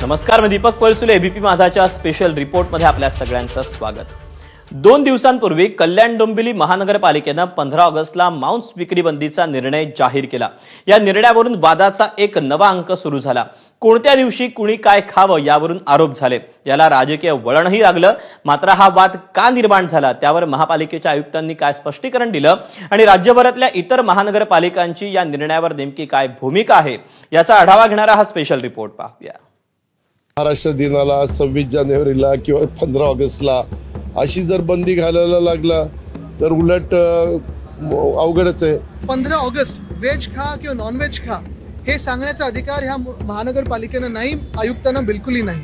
नमस्कार मी दीपक पळसुले एबीपी माझाच्या स्पेशल रिपोर्टमध्ये आपल्या सगळ्यांचं स्वागत. दोन दिवसांपूर्वी कल्याण डोंबिवली महानगरपालिकेनं पंधरा ऑगस्टला मांस विक्री बंदीचा निर्णय जाहीर केला. या निर्णयावरून वादाचा एक नवा अंक सुरू झाला. कोणत्या दिवशी कुणी काय खावं यावरून आरोप झाले. याला राजकीय वळणही लागलं. मात्र हा वाद का निर्माण झाला त्यावर महापालिकेच्या आयुक्तांनी काय स्पष्टीकरण दिलं आणि राज्यभरातल्या इतर महानगरपालिकांची या निर्णयावर नेमकी काय भूमिका आहे याचा आढावा घेणारा हा स्पेशल रिपोर्ट पाहूया. महाराष्ट्र दिनाला सव्वीस जानेवारीला किंवा पंधरा ऑगस्टला अशी जर बंदी घालायला लागला तर उलट अवघडच आहे. पंधरा ऑगस्ट व्हेज खा किंवा नॉन व्हेज खा हे सांगण्याचा अधिकार ह्या महानगरपालिकेनं नाही आयुक्तांना बिलकुलही नाही.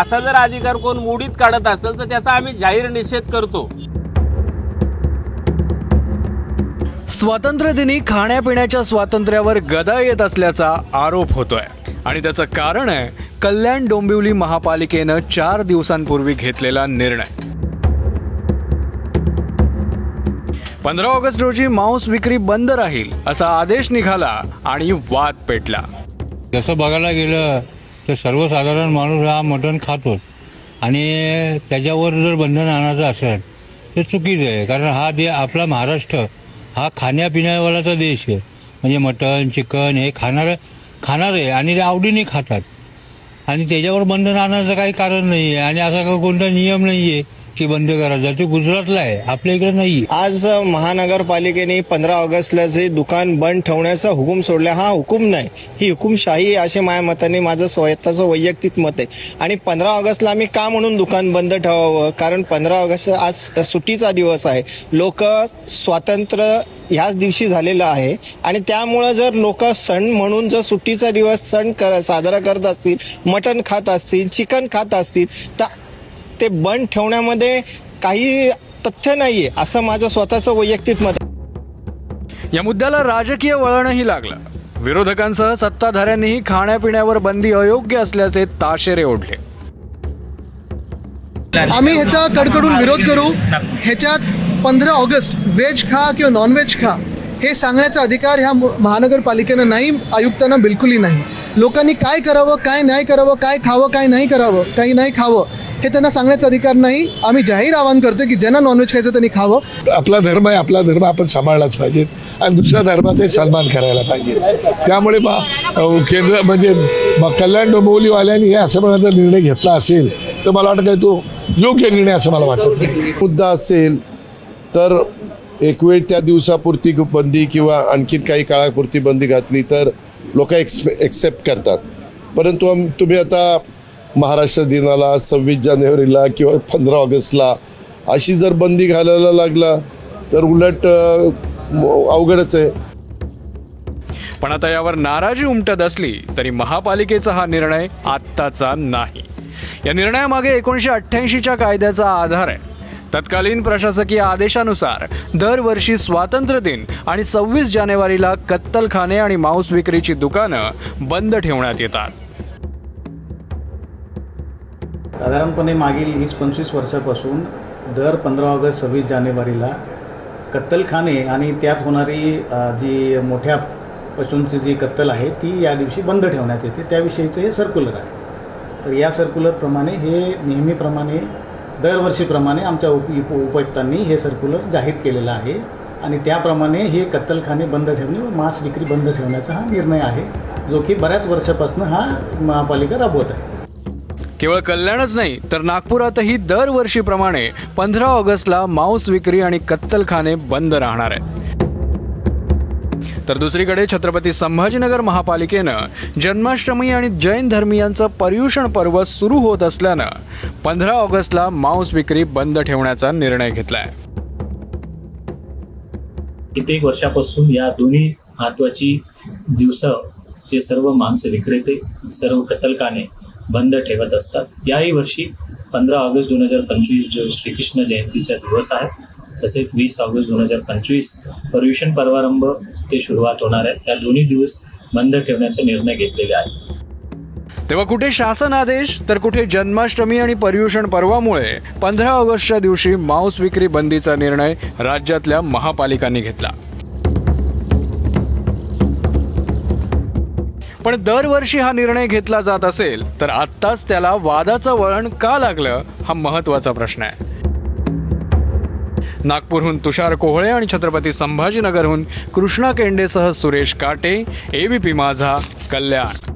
असा जर अधिकार कोण मोडीत काढत असेल तर त्याचा आम्ही जाहीर निषेध करतो. स्वातंत्र्यदिनी खाण्यापिण्याच्या स्वातंत्र्यावर गदा येत असल्याचा आरोप होतोय. आणि त्याचं कारण आहे कल्याण डोंबिवली महापालिकेनं चार दिवसांपूर्वी घेतलेला निर्णय. पंधरा ऑगस्ट रोजी मांस विक्री बंद राहील असा आदेश निघाला आणि वाद पेटला. जसं बघायला गेलं तर सर्वसाधारण माणूस हा मटण खातोच. आणि त्याच्यावर जर बंधन आणायचं असेल तर चुकीचं आहे. कारण हा दे आपला महाराष्ट्र हा खाण्यापिण्यावालाचा देश आहे. म्हणजे मटण चिकन हे खाणार आहे आणि ते आवडीने खातात. आणि त्याच्यावर बंधन आणायचं काही कारण नाही आहे आणि असा काही कोणता नियम नाही आहे की बंद करायचा ते गुजरातला आहे. आपल्या इकडे नाही. आज महानगरपालिकेने पंधरा ऑगस्टला जे दुकान बंद ठेवण्याचा हुकूम सोडला. हा हुकूम नाही. ही हुकुमशाही असे माझ्या मताने माझं स्वतःचं वैयक्तिक मत आहे. आणि पंधरा ऑगस्टला आम्ही का म्हणून दुकान बंद ठेवावं? कारण पंधरा ऑगस्ट आज सुट्टीचा दिवस आहे. लोक स्वातंत्र्य ह्याच दिवशी झालेलं आहे. आणि त्यामुळं जर लोक सण म्हणून जर सुट्टीचा दिवस सण कर साजरा करत असतील मटण खात असतील चिकन खात असतील तर ते बंद ठेवण्यामध्ये काही तथ्य नाहीये असं माझं स्वतःचं वैयक्तिक मत आहे. या मुद्द्याला राजकीय वळणही लागलं. विरोधकांसह सत्ताधाऱ्यांनीही खाण्यापिण्यावर बंदी अयोग्य असल्याचे ताशेरे ओढले. आम्ही ह्याचा कडकडून विरोध करू. ह्याच्यात पंधरा ऑगस्ट व्हेज खा किंवा नॉन व्हेज खा हे सांगण्याचा अधिकार ह्या महानगरपालिकेनं नाही आयुक्तांना बिलकुलही नाही. लोकांनी काय करावं काय नाही करावं काय खावं काय नाही करावं काही नाही खावं हे त्यांना सांगण्याचा अधिकार नाही. आम्ही जाहीर आवाहन करतो की ज्यांना नॉनव्हेज खायचं त्यांनी खावं. आपला धर्म आहे आपला धर्म आपण सांभाळलाच पाहिजे. आणि दुसऱ्या धर्माचे सन्मान करायला पाहिजे. त्यामुळे केंद्र म्हणजे कल्याण डोंबिवलीवाल्यांनी हे असं प्रकारचा निर्णय घेतला असेल तर मला वाटतं काय तो योग्य निर्णय असं मला वाटत. नाही मुद्दा असेल तर एक वेळ त्या दिवसापुरती बंदी किंवा आणखीन काही काळापुरती बंदी घातली तर लोक एक्सेप्ट करतात. परंतु तुम्ही आता महाराष्ट्र दिनाला सव्वीस जानेवारीला किंवा पंधरा ऑगस्टला अशी जर बंदी घालायला लागला तर उलट अवघडच आहे. पण आता यावर नाराजी उमटत असली तरी महापालिकेचा हा निर्णय आत्ताचा नाही. या निर्णयामागे एकोणीशे अठ्ठ्याऐंशीच्या कायद्याचा आधार आहे. तत्कालीन प्रशासकीय आदेशानुसार दरवर्षी स्वातंत्र्य दिन आणि सव्वीस जानेवारीला कत्तलखाने आणि मांस विक्रीची दुकानं बंद ठेवण्यात येतात. साधारणपणे मागील वीस पंचवीस वर्षापासून दर पंधरा ऑगस्ट सव्वीस जानेवारीला कत्तलखाने आणि त्यात होणारी जी मोठ्या पशूंची जी कत्तल आहे ती या दिवशी बंद ठेवण्यात येते. त्याविषयीचं हे सर्क्युलर आहे. तर या सर्क्युलरप्रमाणे हे नेहमीप्रमाणे दरवर्षीप्रमाणे आमच्या उप उप उपायुक्तांनी हे सर्क्युलर जाहीर केलेलं आहे. आणि त्याप्रमाणे हे कत्तलखाने बंद ठेवणे व मांस विक्री बंद ठेवण्याचा हा निर्णय आहे जो की बऱ्याच वर्षापासून हा महापालिका राबवत आहे. केवळ कल्याणच नाही तर नागपुरातही दरवर्षीप्रमाणे पंधरा ऑगस्टला मांस विक्री आणि कत्तलखाने बंद राहणार आहेत. तर दुसरीकडे छत्रपती संभाजीनगर महापालिकेनं जन्माष्टमी आणि जैन धर्मियांचं पर्युषण पर्व सुरू होत असल्यानं पंधरा ऑगस्टला मांस विक्री बंद ठेवण्याचा निर्णय घेतलाय. कित्येक वर्षापासून या दोन्ही महत्वाची दिवस जे सर्व मांस विक्रेते सर्व कत्तलखाने बंद ठेवत असतात. याही वर्षी पंधरा ऑगस्ट दोन हजार पंचवीस जो श्रीकृष्ण जयंतीचा दिवस आहे तसेच वीस ऑगस्ट दोन हजार पंचवीस पर्युषण पर्वारंभ ते सुरुवात होणार आहे. त्या दोन्ही दिवस बंद ठेवण्याचा निर्णय घेतलेला आहे. तेव्हा कुठे शासन आदेश तर कुठे जन्माष्टमी आणि पर्युषण पर्वामुळे पंधरा ऑगस्टच्या दिवशी मांस विक्री बंदीचा निर्णय राज्यातल्या महापालिकांनी घेतला. पण दरवर्षी हा निर्णय घेतला जात असेल तर आत्ताच त्याला वादाचं वळण का लागलं हा महत्त्वाचा प्रश्न आहे. नागपूरहून तुषार कोहळे आणि छत्रपती संभाजीनगरहून कृष्णा केंडेसह सुरेश काटे एबीपी माझा कल्याण.